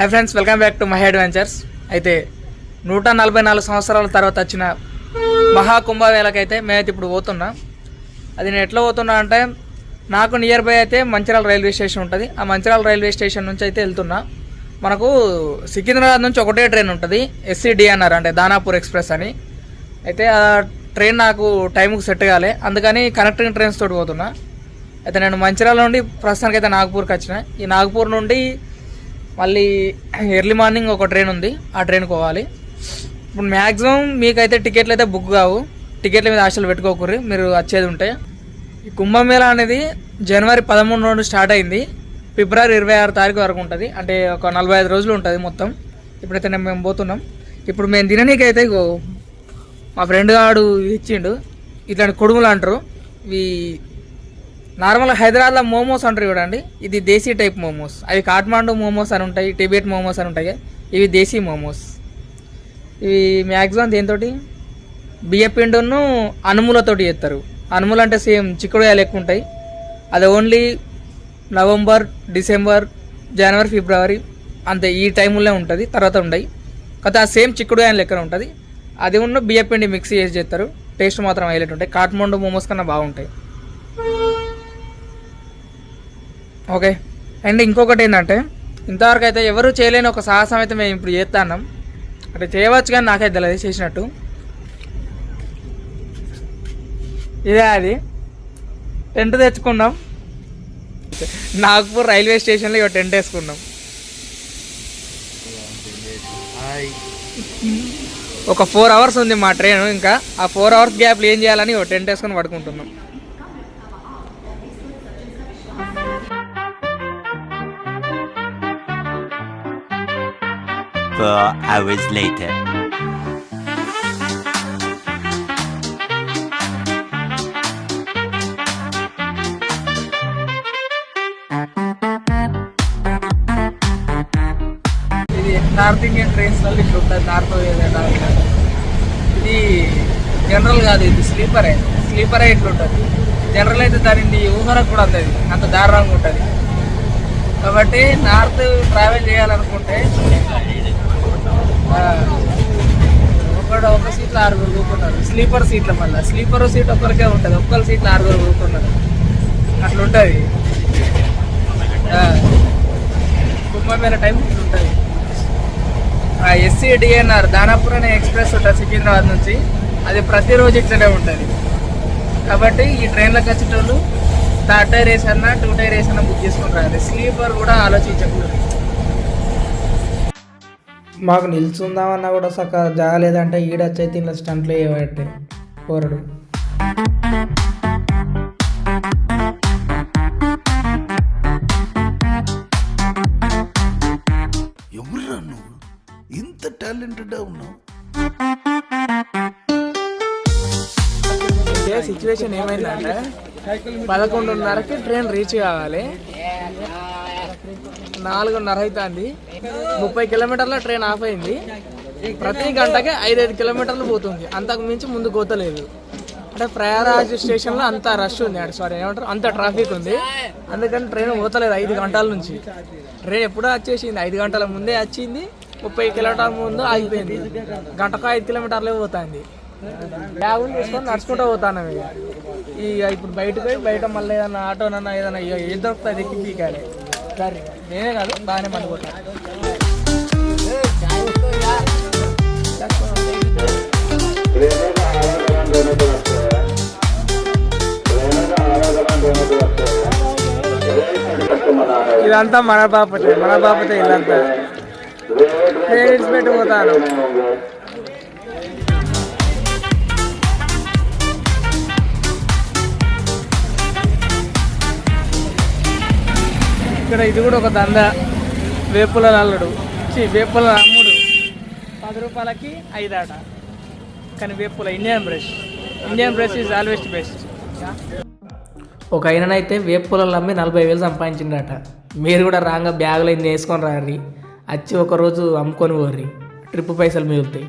Hi friends welcome back to my adventures అయితే నూట నలభై నాలుగు సంవత్సరాల తర్వాత వచ్చిన మహాకుంభమేళకైతే మేమైతే ఇప్పుడు పోతున్నా. అది నేను ఎట్లా పోతున్నా అంటే నాకు నియర్ బై అయితే మంచిర్యాల రైల్వే స్టేషన్ ఉంటుంది. ఆ మంచిర్యాల రైల్వే స్టేషన్ నుంచి అయితే వెళ్తున్నా. మనకు సికింద్రాబాద్ నుంచి ఒకటే ట్రైన్ ఉంటుంది ఎస్సీడిఎన్ఆర్ అంటే దానాపూర్ ఎక్స్ప్రెస్ అని. అయితే ఆ ట్రైన్ నాకు టైంకి సెట్ కాలే అందుకని కనెక్టింగ్ ట్రైన్స్ తోటి పోతున్నా. అయితే నేను మంచిర్యాల నుండి ప్రస్తుతానికి అయితే నాగపూర్కి వచ్చిన. ఈ నాగపూర్ నుండి మళ్ళీ ఎర్లీ మార్నింగ్ ఒక ట్రైన్ ఉంది. ఆ ట్రైన్కి పోవాలి. ఇప్పుడు మ్యాక్సిమం మీకైతే టికెట్లు అయితే బుక్ కావు. టికెట్ల మీద ఆశలు పెట్టుకోకూరి మీరు వచ్చేది ఉంటే. ఈ కుంభమేళ అనేది జనవరి పదమూడు నుండి స్టార్ట్ అయింది. ఫిబ్రవరి ఇరవై ఆరు తారీఖు వరకు ఉంటుంది. అంటే ఒక నలభై ఐదు రోజులు ఉంటుంది మొత్తం. ఇప్పుడైతే నేను మేము పోతున్నాం. ఇప్పుడు మేము తిననీకైతే ఇగో మా ఫ్రెండ్ గాడు ఇచ్చిండు. ఇట్లాంటి కొడుములు అంటారు. ఇవి నార్మల్ హైదరాబాద్లో మోమోస్ అంటారు చూడండి. ఇది దేశీ టైప్ మోమోస్. అవి కాఠ్మాండు మోమోస్ అని ఉంటాయి టిబెట్ మోమోస్ అని ఉంటాయి. ఇవి దేశీ మోమోస్. ఇవి మ్యాక్సిమం దేనితోటి? బియ్యపిండును అనుములతోటి చేస్తారు. అనుములు అంటే సేమ్ చిక్కుడుగా లెక్క ఉంటాయి. అది ఓన్లీ నవంబర్ డిసెంబర్ జనవరి ఫిబ్రవరి అంతే. ఈ టైంలో ఉంటుంది తర్వాత ఉండయి కాకపోతే ఆ సేమ్ చిక్కుడుగా లెక్కన ఉంటుంది. అది ఉన్న బియ్యపిండి మిక్స్ చేసి చేస్తారు. టేస్ట్ మాత్రం హైలైట్ ఉంటాయి. కాఠ్మండు మోమోస్ కన్నా బాగుంటాయి. ఓకే. అండ్ ఇంకొకటి ఏంటంటే ఇంతవరకు అయితే ఎవరు చేయలేని ఒక సాహసం అయితే మేము ఇప్పుడు చేస్తున్నాం. అంటే చేయవచ్చు కానీ నాకైతే తెలియదు చేసినట్టు. ఇదే అది. టెంట్ తెచ్చుకున్నాం. నాగ్పూర్ రైల్వే స్టేషన్లో ఇక టెంట్ వేసుకున్నాం. ఒక ఫోర్ అవర్స్ ఉంది మా ట్రైన్ ఇంకా ఆ ఫోర్ అవర్స్ గ్యాప్లో ఏం చేయాలని ఒక టెంట్ వేసుకొని పడుకుంటున్నాం. Four hours later. ఇది నార్త్ ఇండియన్ ట్రైన్స్లలో ఇట్లా ఉంటుంది నార్త్ ఏదైనా ఇది జనరల్ కాదు ఇది స్లీపరే స్లీపరే ఇట్లా ఉంటుంది. జనరల్ అయితే దానిని ఊహరకు కూడా ఉంటుంది అంత దారుణంగా ఉంటుంది. కాబట్టి నార్త్ ట్రావెల్ చేయాలనుకుంటే ఒకడు ఒక సీట్లో ఆరుగురు కూర్చున్నారు స్లీపర్ సీట్ల మళ్ళీ. స్లీపర్ సీట్ ఒక్కరికే ఉంటుంది. ఒక్కరి సీట్లో ఆరుగురు కూర్చున్నారు అట్లా ఉంటుంది కుంభమేళ టైం ఇట్లా ఉంటుంది ఎస్సీ డిఎన్ఆర్ దానాపూర్ అనే ఎక్స్ప్రెస్ ఉంటుంది సికింద్రాబాద్ నుంచి. అది ప్రతిరోజు ఇట్లనే ఉంటుంది. కాబట్టి ఈ ట్రైన్లోకి వచ్చేటోళ్ళు థర్డ్ టైర్ వేసన్నా అన్నా టూ టైర్ వేసన్నా అన్నా బుక్ చేసుకుంటారు. స్లీపర్ కూడా ఆలోచించకూడదు. మాకు నిల్చుందామన్నా కూడా సక్క జాగలేదంటే ఈడొచ్చైతే ఇలా స్టంట్లు వేయబట్టే పోరడు. ఎవరురా నువ్వు? ఇంత టాలెంటెడ్ ఉన్నావు? సిచ్యువేషన్ ఏమైందంటే పదకొండున్నరకి ట్రైన్ రీచ్ కావాలి. నాలుగున్నర అవుతుంది ముప్పై కిలోమీటర్ల ట్రైన్ ఆఫ్ అయింది. ప్రతి గంటకి ఐదైదు కిలోమీటర్లు పోతుంది. అంతకు మించి ముందు పోతలేదు. అంటే ప్రయారాజ్ స్టేషన్లో అంత రష్ ఉంది అంటే సారీ ఏమంటారు? అంత ట్రాఫిక్ ఉంది. అందుకని ట్రైన్ పోతలేదు ఐదు గంటల నుంచి. ట్రైన్ ఎప్పుడో వచ్చేసింది. ఐదు గంటల ముందే వచ్చింది. ముప్పై కిలోమీటర్ల ముందు ఆగిపోయింది. గంటకు ఐదు కిలోమీటర్లే పోతుంది. బ్యాగులు తీసుకొని నడుచుకుంటూ పోతాను ఇక. ఇక ఇప్పుడు బయటకు పోయి బయట మళ్ళీ ఏదైనా ఆటోనన్నా ఏదైనా ఇక దొరుకుతుంది ఎక్కి పీకాలి. సరే. నేనే కాదు బాగానే మంది కొట్టాను. ఇదంతా మన బాపతే మన బాపతే ఇల్లంతా. నేను పెట్టి పోతాను ఇక్కడ ఇది కూడా ఒక దంద వేపుల నల్లుడు. చి వేపుల అమ్ముడు పది రూపాయలకి ఐదు ఆట. కానీ వేపుల Indian brush. Indian brush is always best ఒక ఆయననైతే వేపులలో అమ్మి నలభై వేలు సంపాదించిండట మీరు కూడా రాగా బ్యాగులో ఇన్ని వేసుకొని రారి వచ్చి ఒకరోజు అమ్ముకొని పోర్రి. ట్రిప్ పైసలు మిగులుతాయి.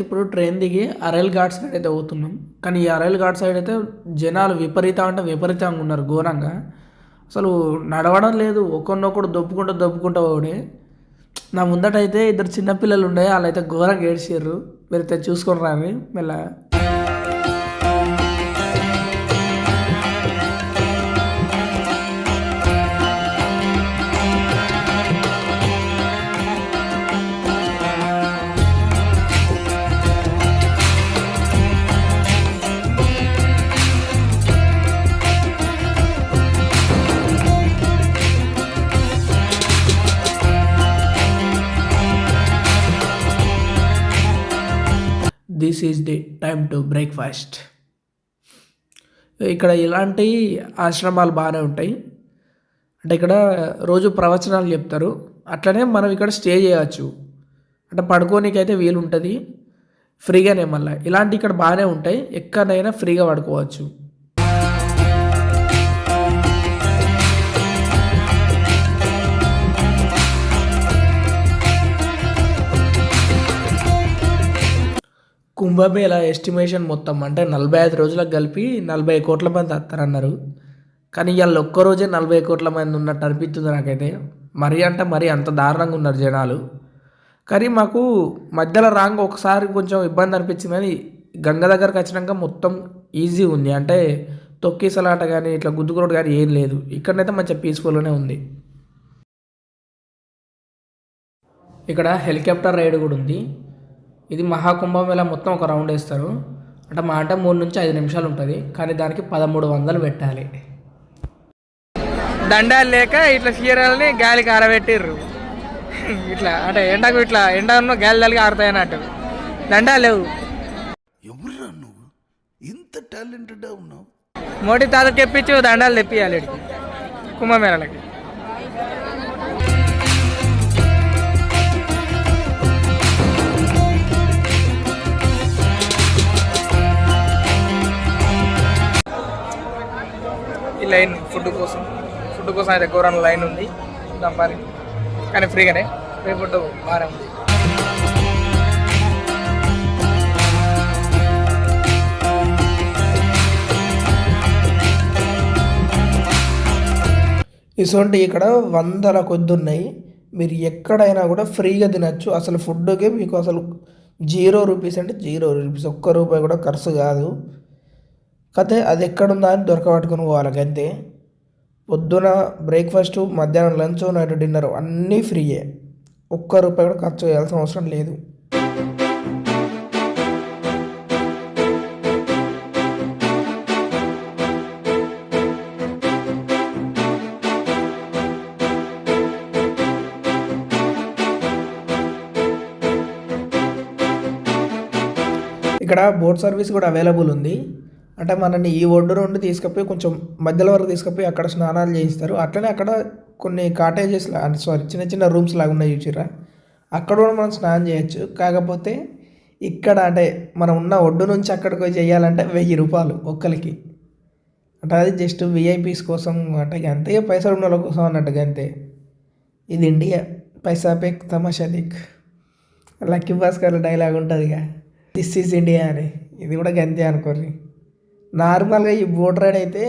అయితే ఇప్పుడు ట్రైన్ దిగి అరైల్ ఘాట్ సైడ్ అయితే పోతున్నాం. కానీ ఈ అరైల్ ఘాట్ సైడ్ అయితే జనాలు విపరీతం అంటే విపరీతంగా ఉన్నారు ఘోరంగా. అసలు నడవడం లేదు. ఒకరినొకడు దొప్పుకుంటూ దొప్పుకుంటూ పోడే నా ముందట అయితే ఇద్దరు చిన్నపిల్లలు ఉండే వాళ్ళైతే ఘోరంగా ఏడ్చారు మీరైతే చూసుకొని రాని మళ్ళీ టైం టైమ్ టు బ్రేక్ఫాస్ట్ ఇక్కడ ఇలాంటి ఆశ్రమాలు బాగానే ఉంటాయి. అంటే ఇక్కడ రోజు ప్రవచనాలు చెప్తారు. అట్లనే మనం ఇక్కడ స్టే చేయవచ్చు అంటే పడుకోనికైతే వీలు ఉంటుంది. ఫ్రీగానే మళ్ళీ. ఇలాంటి ఇక్కడ బాగానే ఉంటాయి. ఎక్కడైనా ఫ్రీగా పడుకోవచ్చు. కుంభమేళ ఎస్టిమేషన్ మొత్తం అంటే నలభై ఐదు రోజులకు కలిపి నలభై కోట్ల మంది వస్తారన్నారు కానీ ఇవాళ ఒక్కరోజే నలభై కోట్ల మంది ఉన్నట్టు అనిపిస్తుంది నాకైతే. మరీ అంటే మరీ అంత దారుణంగా ఉన్నారు జనాలు. కానీ మాకు మధ్యలో రాంగ్ ఒకసారి కొంచెం ఇబ్బంది అనిపించింది కానీ గంగ దగ్గరకు వచ్చినాక మొత్తం ఈజీ ఉంది. అంటే తొక్కిసలాట కానీ ఇట్లా గుద్దుకురోడ్ కానీ ఏం లేదు. ఇక్కడనైతే మంచిగా పీస్ఫుల్గానే ఉంది. ఇక్కడ హెలికాప్టర్ రైడ్ కూడా ఉంది. ఇది మహాకుంభమేళ మొత్తం ఒక రౌండ్ వేస్తారు. అంటే మా అంటే మూడు నుంచి ఐదు నిమిషాలు ఉంటుంది. కానీ దానికి పదమూడు వందలు పెట్టాలి. దండాలు లేక ఇట్లా చీరల్ని గాలికి ఆరబెట్టిర్రు. ఇట్లా అంటే ఎండకు ఇట్లా ఎండను గాలి తలిగి ఆరుతాయి అన్నట్టు. దండాలు లేవు. ఎవరురా నువ్వు? ఇంత టాలెంటెడ్గా ఉన్నావు. మోడీ తాతకి ఎప్పించు దండాలు తెప్పియాలి. కుంభమేళలకి. లైన్ ఫుడ్ కోసం. ఫుడ్ కోసం అయితే ఘోరం లైన్ ఉంది. దంపాలి కానీ ఫ్రీగానే. ఫ్రీ ఫుడ్ బాగానే ఉంది. ఇటువంటి ఇక్కడ వందల కొద్ది ఉన్నాయి. మీరు ఎక్కడైనా కూడా ఫ్రీగా తినచ్చు. అసలు ఫుడ్కి మీకు అసలు జీరో రూపీస్ అంటే జీరో రూపీస్. ఒక్క రూపాయి కూడా ఖర్చు కాదు. కాకపోతే అది ఎక్కడుందా అని దొరకబట్టుకుని పోవాలి అంతే పొద్దున బ్రేక్ఫాస్ట్ మధ్యాహ్నం లంచ్ నైట్ డిన్నర్ అన్నీ ఫ్రీయే ఒక్క రూపాయి కూడా ఖర్చు చేయాల్సిన అవసరం లేదు. ఇక్కడ బోట్ సర్వీస్ కూడా అవైలబుల్ ఉంది. అంటే మనని ఈ ఒడ్డు నుండి తీసుకుపోయి కొంచెం మధ్యలో వరకు తీసుకుపోయి అక్కడ స్నానాలు చేయిస్తారు. అట్లనే అక్కడ కొన్ని కాటేజెస్ సారీ చిన్న చిన్న రూమ్స్ లాగా ఉన్నాయి చూసిరా అక్కడ కూడా మనం స్నానం చేయొచ్చు. కాకపోతే ఇక్కడ అంటే మనం ఉన్న ఒడ్డు నుంచి అక్కడికి పోయి చేయాలంటే వెయ్యి రూపాయలు ఒక్కరికి అంటే అది జస్ట్ విఐపీస్ కోసం అంటే ఇక అంతే పైసలు ఉన్న వాళ్ళ కోసం అన్నట్టుగా అంతే. ఇది ఇండియా పైసా పేక్ తమాషా దిక్ లక్కీ భాస్కర్ డైలాగ్ ఉంటుంది ఇక దిస్ ఈజ్ ఇండియా అని. ఇది కూడా గంతే అనుకోర్రి. నార్మల్గా ఈ బోట్ రైడ్ అయితే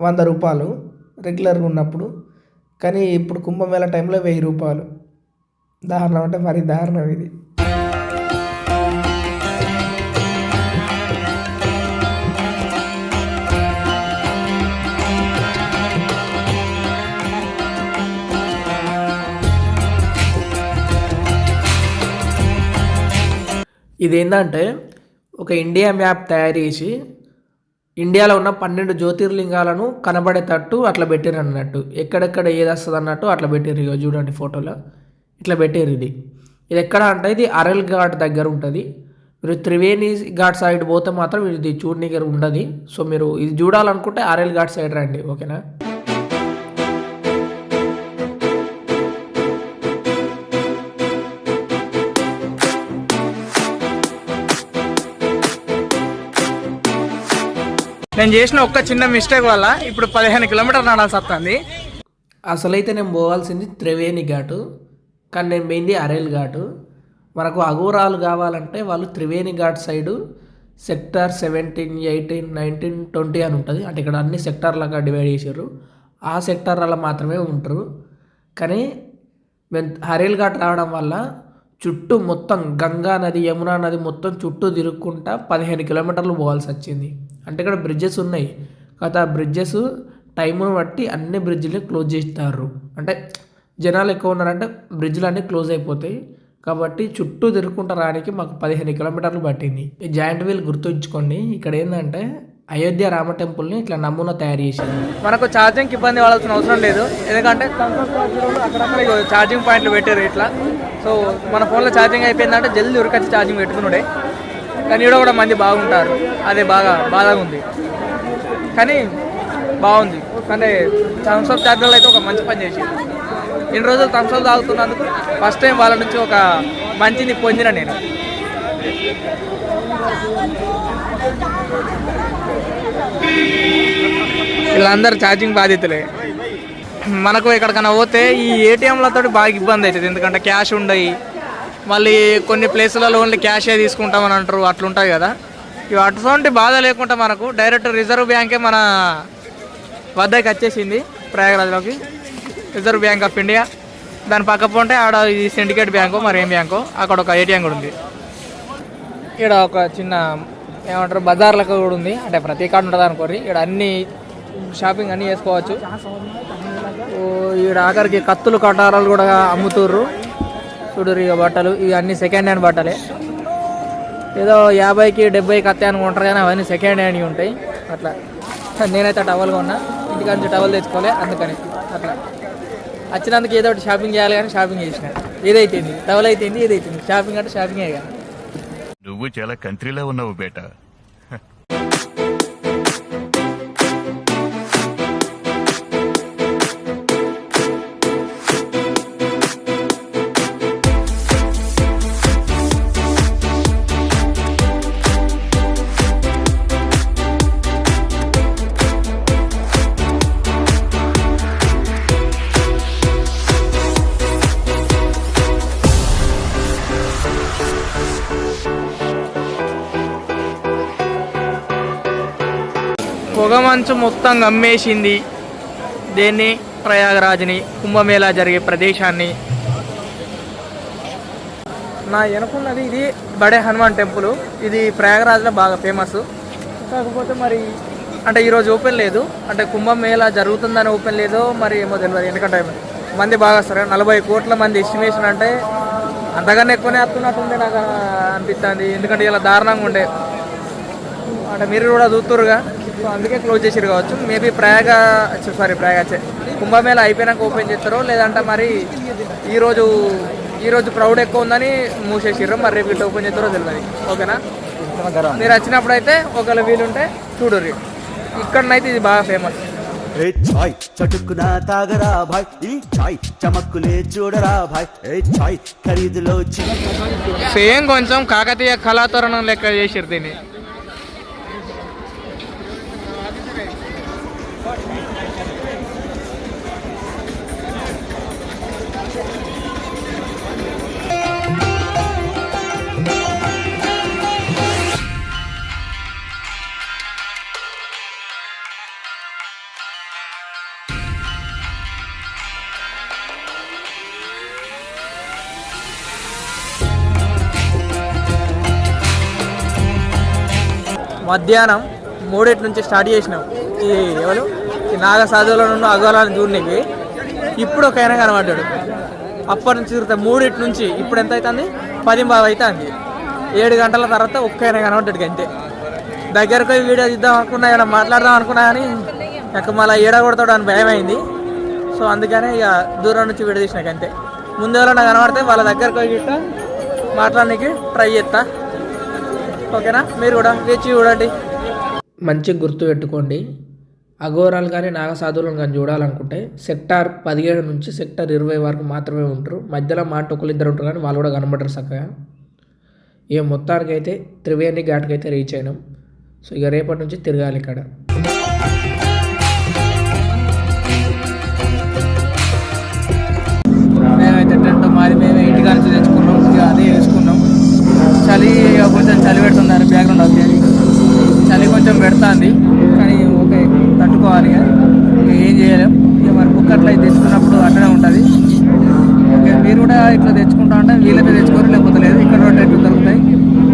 వంద రూపాయలు రెగ్యులర్గా ఉన్నప్పుడు. కానీ ఇప్పుడు కుంభమేళ టైంలో వెయ్యి రూపాయలు. దారుణం అంటే మరి దారుణం ఇది. ఇదేంటంటే ఒక ఇండియా మ్యాప్ తయారు చేసి ఇండియాలో ఉన్న పన్నెండు జ్యోతిర్లింగాలను కనబడేటట్టు అట్లా పెట్టారు అన్నట్టు. ఎక్కడెక్కడ ఏది వస్తుంది అన్నట్టు అట్లా పెట్టారు ఇక చూడండి ఫోటోలో. ఇట్లా పెట్టారు ఇది. ఇది ఎక్కడ అంటే ఇది అరల్ ఘాట్ దగ్గర ఉంటుంది. మీరు త్రివేణి ఘాట్ సైడ్ పోతే మాత్రం ఇది చూడనీకి ఉండదు. సో మీరు ఇది చూడాలనుకుంటే అరల్ ఘాట్ సైడ్ రండి ఓకేనా? నేను చేసిన ఒక్క చిన్న మిస్టేక్ వల్ల ఇప్పుడు పదిహేను కిలోమీటర్లు నడాల్సి వస్తుంది. అసలైతే నేను పోవాల్సింది త్రివేణి ఘాటు కానీ నేను పోయింది అరేల్ ఘాటు. మనకు అఘోరాలు కావాలంటే వాళ్ళు Triveni Ghat side sector seventeen eighteen nineteen twenty అని ఉంటుంది. అంటే ఇక్కడ అన్ని సెక్టార్లుగా డివైడ్ చేశారు ఆ సెక్టార్లలో మాత్రమే ఉంటారు. కానీ మేము హరేల్ ఘాట్ రావడం వల్ల చుట్టూ మొత్తం గంగా నది యమునా నది మొత్తం చుట్టూ తిరుక్కుంటా పదిహేను కిలోమీటర్లు పోవాల్సి వచ్చింది. అంటే ఇక్కడ బ్రిడ్జెస్ ఉన్నాయి. కాకపోతే ఆ బ్రిడ్జెస్ టైమును బట్టి అన్ని బ్రిడ్జ్లు క్లోజ్ చేస్తారు. అంటే జనాలు ఎక్కువ ఉన్నారంటే బ్రిడ్జ్లు అన్నీ క్లోజ్ అయిపోతాయి. కాబట్టి చుట్టూ తిరుక్కుంటా రానికి మాకు పదిహేను కిలోమీటర్లు పట్టింది. ఈ జాయింట్ వీల్ గుర్తుంచుకోండి. ఇక్కడ ఏంటంటే అయోధ్య రామ టెంపుల్ని ఇట్లా నమూనా తయారు చేసింది మనకు ఛార్జింగ్కి ఇబ్బంది పడాల్సిన అవసరం లేదు. ఎందుకంటే అక్కడక్కడ ఛార్జింగ్ పాయింట్లు పెట్టారు ఇట్లా సో మన ఫోన్లో ఛార్జింగ్ అయిపోయిందంటే జల్దీ ఉరికొచ్చి ఛార్జింగ్ పెట్టుకున్నాడే కానీ ఈడ కూడా మంది బాగుంటారు. అదే బాగా బాగా ఉంది. కానీ బాగుంది. అంటే థమ్స్అప్ ఛార్జర్లు అయితే ఒక మంచి పని చేసి ఇన్ని రోజులు థమ్స్అప్ తాగుతున్నందుకు ఫస్ట్ టైం వాళ్ళ నుంచి ఒక మంచిని పొందిన నేను. వీళ్ళందరూ ఛార్జింగ్ బాధితులే మనకు ఎక్కడికైనా పోతే ఈ ఏటీఎంలతో బాగా ఇబ్బంది అవుతుంది. ఎందుకంటే క్యాష్ ఉండయి. మళ్ళీ కొన్ని ప్లేసులలో ఓన్లీ క్యాషే తీసుకుంటామని అంటారు. అట్లుంటాయి కదా. ఇవి అటువంటి బాధ లేకుండా మనకు డైరెక్ట్ రిజర్వ్ బ్యాంకే మన వద్దకి వచ్చేసింది ప్రయాగరాజ్లోకి. Reserve Bank of India. దాని పక్క పోంటే ఆడ ఇది సిండికేట్ బ్యాంకు మరి ఏం బ్యాంకు అక్కడ ఒక ఏటీఎం కూడా ఉంది. ఇక్కడ ఒక చిన్న ఏమంటారు బజార్లకు కూడా ఉంది. అంటే ప్రతి కాడ ఉంటుంది అనుకోరి ఇక్కడ అన్ని షాపింగ్ అన్నీ చేసుకోవచ్చు. ఈడ ఆఖరికి కత్తులు కటారాలు కూడా అమ్ముతుర్రు. చూడరు ఇక బట్టలు. ఇవి అన్ని సెకండ్ హ్యాండ్ బట్టలే. ఏదో యాభైకి డెబ్బైకి అత్తే అనుకుంటారు కానీ అవన్నీ సెకండ్ హ్యాండ్ ఉంటాయి. అట్లా. నేనైతే టవల్ ఉన్నా ఇంటికాడ నుంచి టవల్ తెచ్చుకోలే అందుకని. అట్లా. వచ్చినందుకు ఏదో ఒకటి షాపింగ్ చేయాలి కానీ షాపింగ్ చేసిన. ఏదైతుంది? టవల్ అయితే ఏదైతుంది? షాపింగ్ అంటే షాపింగే కానీ నువ్వు చాలా కంట్రీలో ఉన్నావు బేటా. పొగమంచు మొత్తం గమ్మేసింది. దేన్ని? ప్రయాగరాజ్ని. కుంభమేళా జరిగే ప్రదేశాన్ని. నా వెనుకున్నది ఇది బడే హనుమాన్ టెంపుల్. ఇది ప్రయాగరాజ్లో బాగా ఫేమస్. కాకపోతే మరి అంటే ఈరోజు ఓపెన్ లేదు. అంటే కుంభమేళా జరుగుతుందని ఓపెన్ లేదు మరి ఏమో తెలియదు ఎందుకంటే మంది బాగా వస్తారు నలభై కోట్ల మంది ఎస్టిమేషన్ అంటే అంతకన్నా ఎక్కువనే వస్తున్నట్టుంది నాకు అనిపిస్తుంది. ఎందుకంటే ఇలా దారుణంగా ఉండే. అంటే మీరు కూడా చూస్తురుగా సో అందుకే క్లోజ్ చేసిరు కావచ్చు. మేబీ ప్రయాగ సారీ ప్రయాగ కుంభమేళ అయిపోయినాక ఓపెన్ చేస్తారో లేదంటే మరి ఈరోజు ఈరోజు క్రౌడ్ ఎక్కువ ఉందని మూసేసిర్రు మరి రేపు ఇట్లా ఓపెన్ చేస్తారో తెలియదు ఓకేనా? మీరు వచ్చినప్పుడు అయితే ఒకవేళ వీలుంటే చూడుర్రి. ఇక్కడనైతే ఇది బాగా ఫేమస్ ఏ చాయ్ చటుక్కున తాగరా భాయ్. ఈ చాయ్ చమక్కులే చూడరా భాయ్. ఏ చాయ్ ఖరీదులో సేమ్ కొంచెం కాకతీయ కళాతోరణం లెక్క చేసిర్రు దీన్ని. మధ్యాహ్నం మూడింటి నుంచి స్టార్ట్ చేసినాం. ఈ ఎవరు? నాగ సాధువులను ఉన్న అగోళాలను చూడడానికి ఇప్పుడు ఒక ఆయన కనబడ్డాడు. అప్పటి నుంచి తిరుగుతా మూడింటి నుంచి ఇప్పుడు ఎంత అవుతుంది పది బాగా అవుతుంది ఏడు గంటల తర్వాత ఒక్క ఆయన కనబడ్డాడు అంతే దగ్గరకు పోయి వీడియో ఇద్దాం అనుకున్నా ఏమైనా మాట్లాడదాం అనుకున్నా కానీ నాకు మళ్ళీ ఏడ కొడతాడు అని భయం అయింది సో అందుకనే ఇక దూరం నుంచి వీడియో తీసినాక అంతే ముందు ఎవరైనా కనబడితే వాళ్ళ దగ్గరకు పోయి గిట్ట మాట్లాడడానికి ట్రై చేస్తా. ఓకేనా? మీరు కూడా వేచి చూడండి. మంచిగా గుర్తు పెట్టుకోండి. అఘోరాలు కానీ నాగసాధువులను కానీ చూడాలనుకుంటే సెక్టార్ పదిహేడు నుంచి సెక్టార్ ఇరవై వరకు మాత్రమే ఉంటారు. మధ్యలో మాట ఒకరు ఇద్దరు ఉంటారు కానీ వాళ్ళు కూడా కనబడరు చక్కగా. ఇక అయితే త్రివేణి ఘాట్కి అయితే రీచ్ అయినాం. సో ఇక రేపటి నుంచి తిరగాలి ఇక్కడ. మేమైతే టెంట్ మాది మేమే ఇంటి నుంచి తెచ్చుకున్నాం. ఇక అదే వేసుకున్నాం. చలి కొంచెం చలి పెడుతుంది బ్యాక్గ్రౌండ్ అవుతుంది చలి కొంచెం పెడుతుంది. తట్టుకోవాలి ఏం చేయలేం. ఇక మరి బుక్ అట్లా తెచ్చుకున్నప్పుడు అట్లనే ఉంటుంది. ఓకే మీరు కూడా ఇట్లా తెచ్చుకుంటా అంటే వీళ్ళైతే తెచ్చుకోరు లేకపోతే లేదు. ఇక్కడ కూడా రేట్లు దొరుకుతాయి.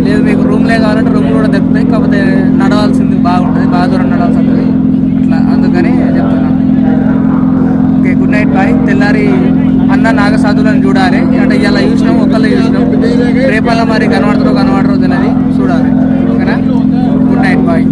లేదు మీకు రూమ్లే కావాలంటే రూమ్ కూడా దొరుకుతాయి. కాకపోతే నడవాల్సింది బాగుంటుంది బాగా దూరం నడవాల్సి ఉంటుంది అట్లా అందుకని చెప్తున్నాను ఓకే గుడ్ నైట్ బాయ్. తెల్లారి అన్న నాగసాధులను చూడాలి. అంటే ఇలా చూసినాం ఒకళ్ళు చూసినాం. రేపల్లా మరి కనబడతారో కనబడరో తెలియదు. చూడాలి. ఓకేనా? Good night bye.